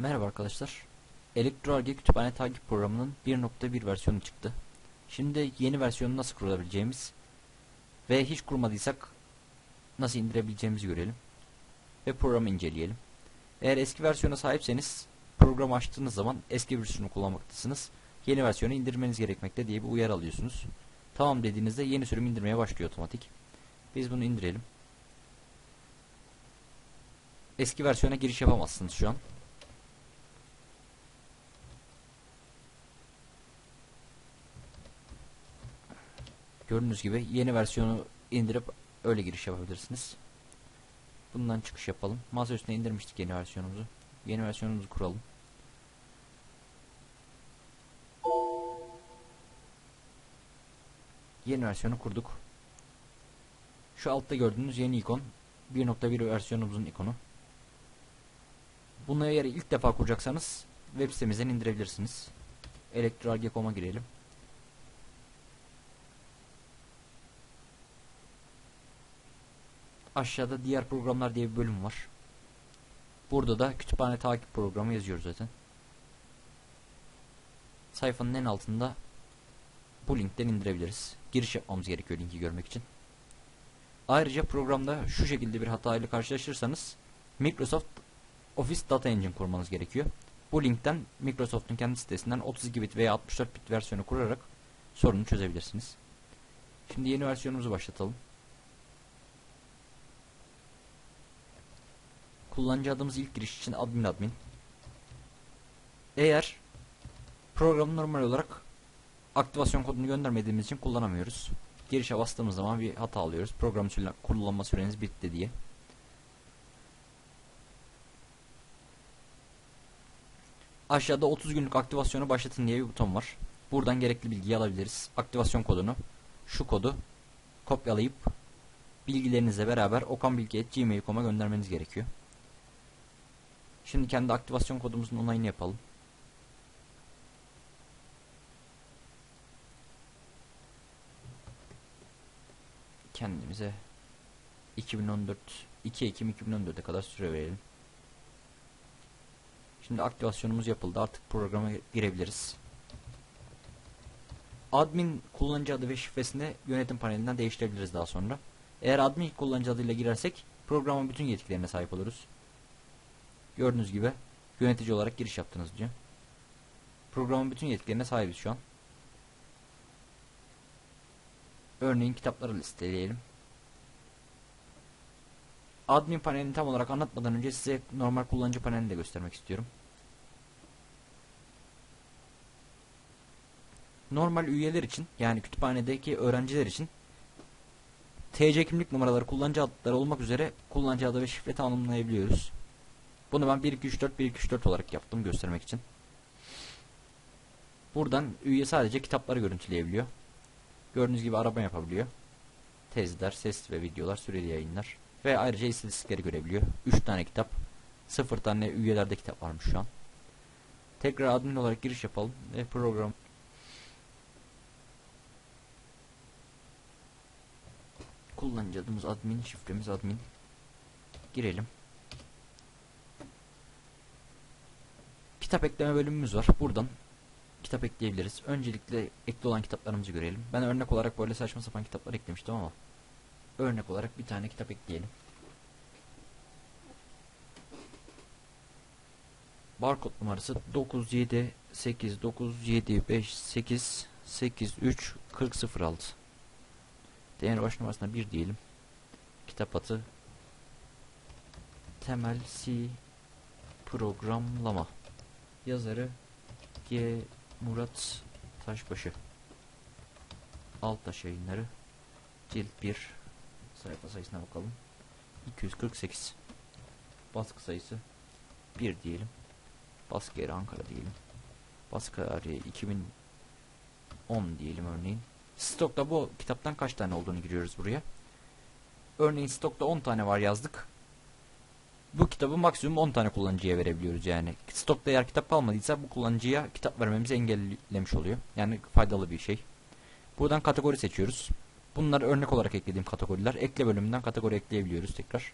Merhaba arkadaşlar. ElektroArge kütüphane takip programının 1.1 versiyonu çıktı. Şimdi yeni versiyonu nasıl kurabileceğimiz ve hiç kurmadıysak nasıl indirebileceğimizi görelim. Ve programı inceleyelim. Eğer eski versiyona sahipseniz programı açtığınız zaman eski versiyonu kullanmaktasınız. Yeni versiyonu indirmeniz gerekmekte diye bir uyarı alıyorsunuz. Tamam dediğinizde yeni sürüm indirmeye başlıyor otomatik. Biz bunu indirelim. Eski versiyona giriş yapamazsınız şu an. Gördüğünüz gibi yeni versiyonu indirip öyle giriş yapabilirsiniz. Bundan çıkış yapalım. Masa üstüne indirmiştik yeni versiyonumuzu. Yeni versiyonumuzu kuralım. Yeni versiyonu kurduk. Şu altta gördüğünüz yeni ikon 1.1 versiyonumuzun ikonu. Bunu eğer ilk defa kuracaksanız web sitemizden indirebilirsiniz. Elektroarge.com'a girelim. Aşağıda diğer programlar diye bir bölüm var. Burada da kütüphane takip programı yazıyor zaten. Sayfanın en altında bu linkten indirebiliriz. Giriş yapmamız gerekiyor linki görmek için. Ayrıca programda şu şekilde bir hata ile karşılaşırsanız Microsoft Office Data Engine kurmanız gerekiyor. Bu linkten Microsoft'un kendi sitesinden 32 bit veya 64 bit versiyonu kurarak sorunu çözebilirsiniz. Şimdi yeni versiyonumuzu başlatalım. Kullanıcı adımız ilk giriş için admin admin. Eğer programı normal olarak aktivasyon kodunu göndermediğimiz için kullanamıyoruz. Girişe bastığımız zaman bir hata alıyoruz. Program kullanma süreniz bitti diye. Aşağıda 30 günlük aktivasyonu başlatın diye bir buton var. Buradan gerekli bilgiyi alabiliriz. Aktivasyon kodunu, şu kodu kopyalayıp bilgilerinizle beraber okanbilgi.gmail.com'a göndermeniz gerekiyor. Şimdi kendi aktivasyon kodumuzun onayını yapalım. Kendimize 2014 2 Ekim 2014'e kadar süre verelim. Şimdi aktivasyonumuz yapıldı. Artık programa girebiliriz. Admin kullanıcı adı ve şifresini yönetim panelinden değiştirebiliriz daha sonra. Eğer admin kullanıcı adıyla girersek programın bütün yetkilerine sahip oluruz. Gördüğünüz gibi yönetici olarak giriş yaptınız diyor. Programın bütün yetkilerine sahibiz şu an. Örneğin kitapları listeleyelim. Admin panelini tam olarak anlatmadan önce size normal kullanıcı panelini de göstermek istiyorum. Normal üyeler için yani kütüphanedeki öğrenciler için TC kimlik numaraları kullanıcı adları olmak üzere kullanıcı adı ve şifre tanımlayabiliyoruz. Bunu ben 1234 1234 olarak yaptım göstermek için. Buradan üye sadece kitapları görüntüleyebiliyor. Gördüğünüz gibi araba yapabiliyor. Tezler, ses ve videolar, süreli yayınlar. Ve ayrıca istatistikleri görebiliyor. 3 tane kitap. 0 tane üyelerde kitap varmış şu an. Tekrar admin olarak giriş yapalım. Ve program kullanıcı adımız admin, şifremiz admin. Girelim. Kitap ekleme bölümümüz var. Buradan kitap ekleyebiliriz. Öncelikle ekli olan kitaplarımızı görelim. Ben örnek olarak böyle saçma sapan kitaplar eklemiştim ama örnek olarak bir tane kitap ekleyelim. Barkod numarası 9789758834006 Değer baş numarasına 1 diyelim. Kitap adı Temel C Programlama Yazarı G. Murat Taşbaşı. Alttaş yayınları. Cilt 1 Sayfa sayısına bakalım. 248 Baskı sayısı 1 diyelim. Baskı yeri Ankara diyelim. Baskı tarihi 2010 diyelim örneğin. Stokta bu kitaptan kaç tane olduğunu giriyoruz buraya? Örneğin stokta 10 tane var yazdık bu kitabı maksimum 10 tane kullanıcıya verebiliyoruz yani. Stokta eğer kitap kalmadıysa bu kullanıcıya kitap vermemizi engellemiş oluyor. Yani faydalı bir şey. Buradan kategori seçiyoruz. Bunlar örnek olarak eklediğim kategoriler. Ekle bölümünden kategori ekleyebiliyoruz tekrar.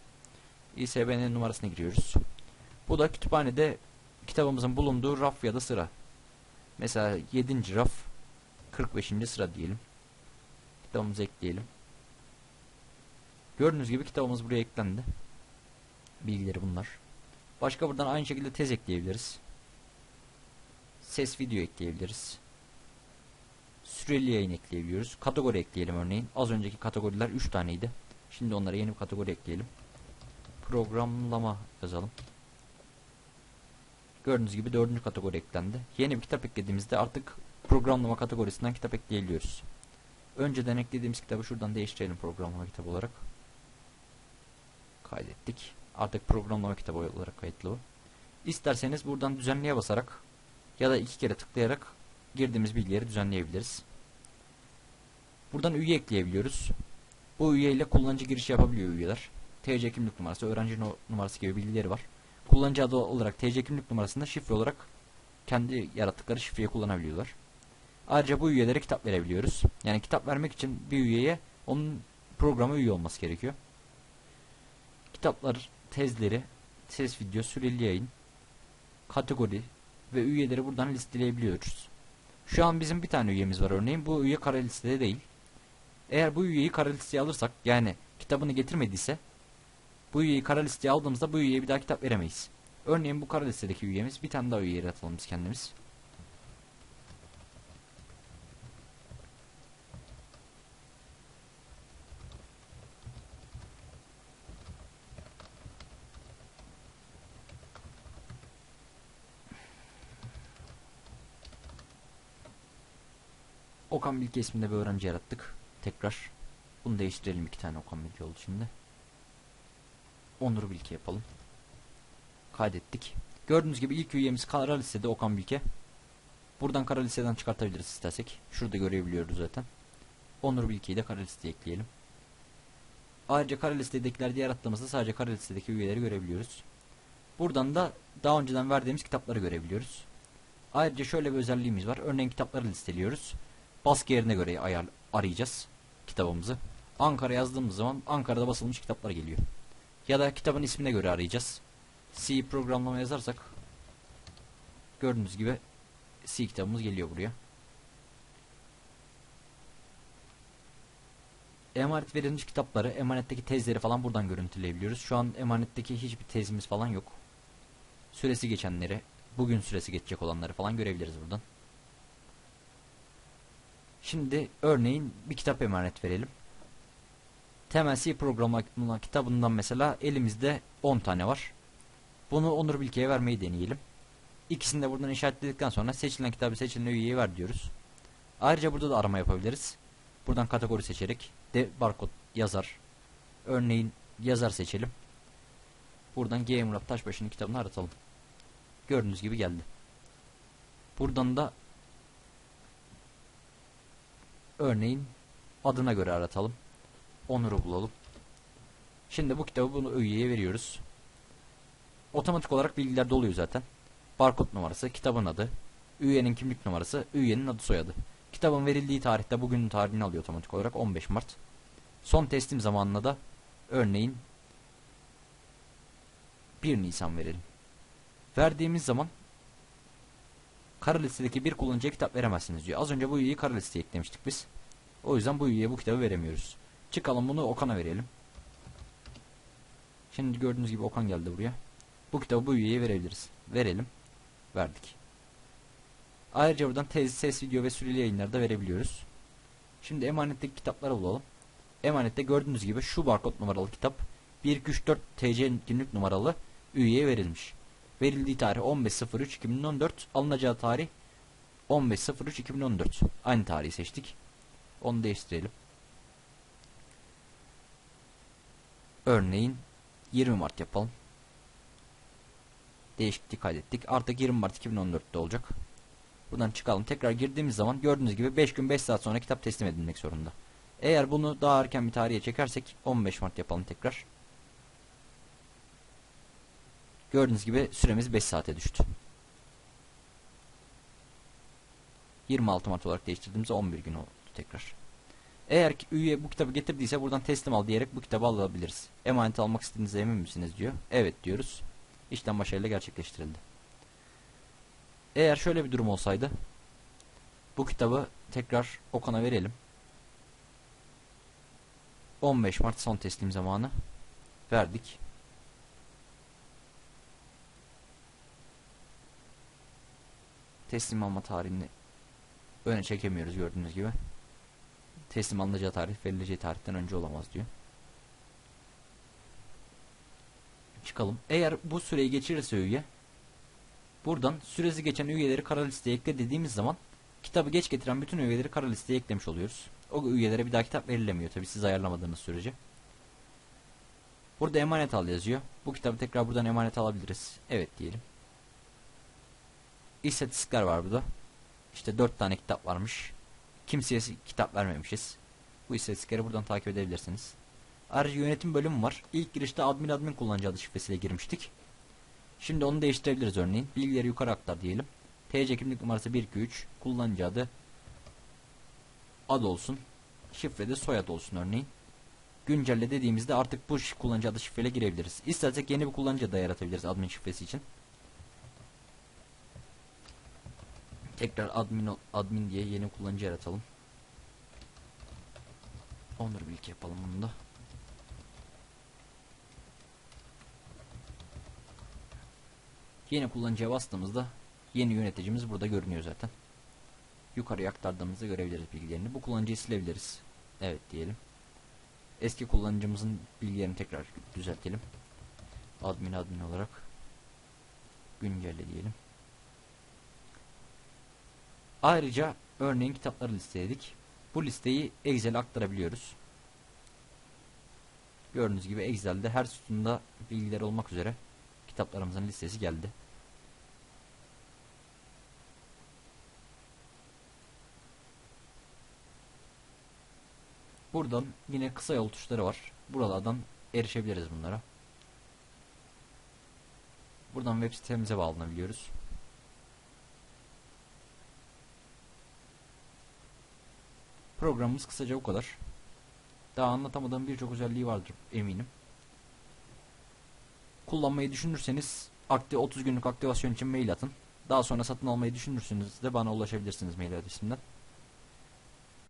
ISBN numarasına giriyoruz. Bu da kütüphanede kitabımızın bulunduğu raf ya da sıra. Mesela 7. raf 45. sıra diyelim. Kitabımızı ekleyelim. Gördüğünüz gibi kitabımız buraya eklendi. Bilgileri bunlar. Başka buradan aynı şekilde tez ekleyebiliriz. Ses video ekleyebiliriz. Süreli yayın ekleyebiliyoruz. Kategori ekleyelim örneğin. Az önceki kategoriler 3 taneydi. Şimdi onlara yeni bir kategori ekleyelim. Programlama yazalım. Gördüğünüz gibi dördüncü kategori eklendi. Yeni bir kitap eklediğimizde artık programlama kategorisinden kitap ekleyebiliyoruz. Önceden eklediğimiz kitabı şuradan değiştirelim programlama kitabı olarak. Kaydettik. Artık programlama kitabı olarak kayıtlı bu. İsterseniz buradan düzenleye basarak ya da iki kere tıklayarak girdiğimiz bilgileri düzenleyebiliriz. Buradan üye ekleyebiliyoruz. Bu üye ile kullanıcı giriş yapabiliyor üyeler. TC kimlik numarası, öğrenci numarası gibi bilgileri var. Kullanıcı adı olarak TC kimlik numarasında şifre olarak kendi yarattıkları şifreyi kullanabiliyorlar. Ayrıca bu üyelere kitap verebiliyoruz. Yani kitap vermek için bir üyeye onun programa üye olması gerekiyor. Kitaplar, tezleri, ses video, süreli yayın, kategori ve üyeleri buradan listeleyebiliyoruz. Şu an bizim bir tane üyemiz var örneğin. Bu üye kara listede değil. Eğer bu üyeyi kara listeye alırsak yani kitabını getirmediyse bu üyeyi kara listeye aldığımızda bu üyeye bir daha kitap veremeyiz. Örneğin bu kara listedeki üyemiz bir tane daha üye yaratalım biz kendimiz. Okan Bilge isminde bir öğrenci yarattık. Tekrar. Bunu değiştirelim iki tane Okan Bilge oldu şimdi. Onur Bilge yapalım. Kaydettik. Gördüğünüz gibi ilk üyemiz kara listede Okan Bilge. Buradan kara listeden çıkartabiliriz istersek. Şurada görebiliyoruz zaten. Onur Bilge'yi de kara listeye ekleyelim. Ayrıca kara listedekiler diğer attığımızda sadece kara listedeki üyeleri görebiliyoruz. Buradan da daha önceden verdiğimiz kitapları görebiliyoruz. Ayrıca şöyle bir özelliğimiz var. Örneğin kitapları listeliyoruz baskı yerine göre ayar arayacağız kitabımızı. Ankara yazdığımız zaman Ankara'da basılmış kitaplar geliyor. Ya da kitabın ismine göre arayacağız. C programlama yazarsak gördüğünüz gibi C kitabımız geliyor buraya. Emanet verilmiş kitapları, emanetteki tezleri falan buradan görüntüleyebiliyoruz. Şu an emanetteki hiçbir tezimiz falan yok. Süresi geçenleri, bugün süresi geçecek olanları falan görebiliriz buradan. Şimdi örneğin bir kitap emanet verelim. Temel C programı kitabından mesela elimizde 10 tane var. Bunu Onur Bilke'ye vermeyi deneyelim. İkisini de buradan işaretledikten sonra seçilen kitabı seçilen üyeye ver diyoruz. Ayrıca burada da arama yapabiliriz. Buradan kategori seçerek de barkod yazar. Örneğin yazar seçelim. Buradan G. Murat Taşbaşı'nın kitabını aratalım. Gördüğünüz gibi geldi. Buradan da Örneğin adına göre aratalım. Onur'u bulalım. Şimdi bu kitabı bunu üyeye veriyoruz. Otomatik olarak bilgiler doluyor zaten. Barkod numarası, kitabın adı, üyenin kimlik numarası, üyenin adı soyadı. Kitabın verildiği tarihte bugünün tarihini alıyor otomatik olarak 15 Mart. Son teslim zamanına da örneğin 1 Nisan verelim. Verdiğimiz zaman kara listedeki bir kullanıcıya kitap veremezsiniz diyor. Az önce bu üyeyi kara listeye eklemiştik biz. O yüzden bu üyeye bu kitabı veremiyoruz. Çıkalım bunu Okan'a verelim. Şimdi gördüğünüz gibi Okan geldi buraya. Bu kitabı bu üyeye verebiliriz. Verelim. Verdik. Ayrıca buradan tez, ses, video ve süreli yayınlarda verebiliyoruz. Şimdi emanetteki kitapları bulalım. Emanette gördüğünüz gibi şu barkod numaralı kitap 1234 TC günlük numaralı üyeye verilmiş. Verildiği tarih 15.03.2014. Alınacağı tarih 15.03.2014. Aynı tarihi seçtik. Onu değiştirelim. Örneğin 20 Mart yapalım. Değişiklik kaydettik. Artık 20 Mart 2014'te olacak. Buradan çıkalım. Tekrar girdiğimiz zaman gördüğünüz gibi 5 gün 5 saat sonra kitap teslim edilmek zorunda. Eğer bunu daha erken bir tarihe çekersek 15 Mart yapalım tekrar. Gördüğünüz gibi süremiz 5 saate düştü. 26 Mart olarak değiştirdiğimizde 11 gün oldu tekrar. Eğer ki üye bu kitabı getirdiyse buradan teslim al diyerek bu kitabı alabiliriz. Emanet almak istediğinize emin misiniz diyor. Evet diyoruz. İşlem başarıyla gerçekleştirildi. Eğer şöyle bir durum olsaydı bu kitabı tekrar Okan'a verelim. 15 Mart son teslim zamanı verdik. Teslim alma tarihini öne çekemiyoruz gördüğünüz gibi. Teslim alınacağı tarih verileceği tarihten önce olamaz diyor. Çıkalım. Eğer bu süreyi geçirirse üye buradan süresi geçen üyeleri kara listeye ekle dediğimiz zaman kitabı geç getiren bütün üyeleri kara listeye eklemiş oluyoruz. O üyelere bir daha kitap verilemiyor tabi siz ayarlamadığınız sürece. Burada emanet al yazıyor. Bu kitabı tekrar buradan emanet alabiliriz. Evet diyelim. İstatistikler var burada. İşte 4 tane kitap varmış. Kimseye kitap vermemişiz. Bu istatistikleri buradan takip edebilirsiniz. Ayrıca yönetim bölümü var. İlk girişte admin admin kullanıcı adı şifresiyle girmiştik. Şimdi onu değiştirebiliriz örneğin. Bilgileri yukarı aktar diyelim. TC kimlik numarası 123. Kullanıcı adı ad olsun. Şifrede soyad olsun örneğin. Güncelle dediğimizde artık bu kullanıcı adı şifreyle girebiliriz. İstersek yeni bir kullanıcı da yaratabiliriz admin şifresi için. Tekrar admin admin diye yeni kullanıcı yaratalım. Onur bilgi yapalım bunu da. Yeni kullanıcıya bastığımızda yeni yöneticimiz burada görünüyor zaten. Yukarıya aktardığımızda görebiliriz bilgilerini. Bu kullanıcıyı silebiliriz. Evet diyelim. Eski kullanıcımızın bilgilerini tekrar düzeltelim. Admin admin olarak güncelle diyelim. Ayrıca örneğin kitapları listeledik. Bu listeyi Excel'e aktarabiliyoruz. Gördüğünüz gibi Excel'de her sütunda bilgiler olmak üzere kitaplarımızın listesi geldi. Buradan yine kısa yol tuşları var. Buralardan erişebiliriz bunlara. Buradan web sitemize bağlanabiliyoruz. Programımız kısaca bu kadar. Daha anlatamadığım birçok özelliği vardır eminim. Kullanmayı düşünürseniz aktif 30 günlük aktivasyon için mail atın. Daha sonra satın almayı düşünürseniz de bana ulaşabilirsiniz mail adresimden.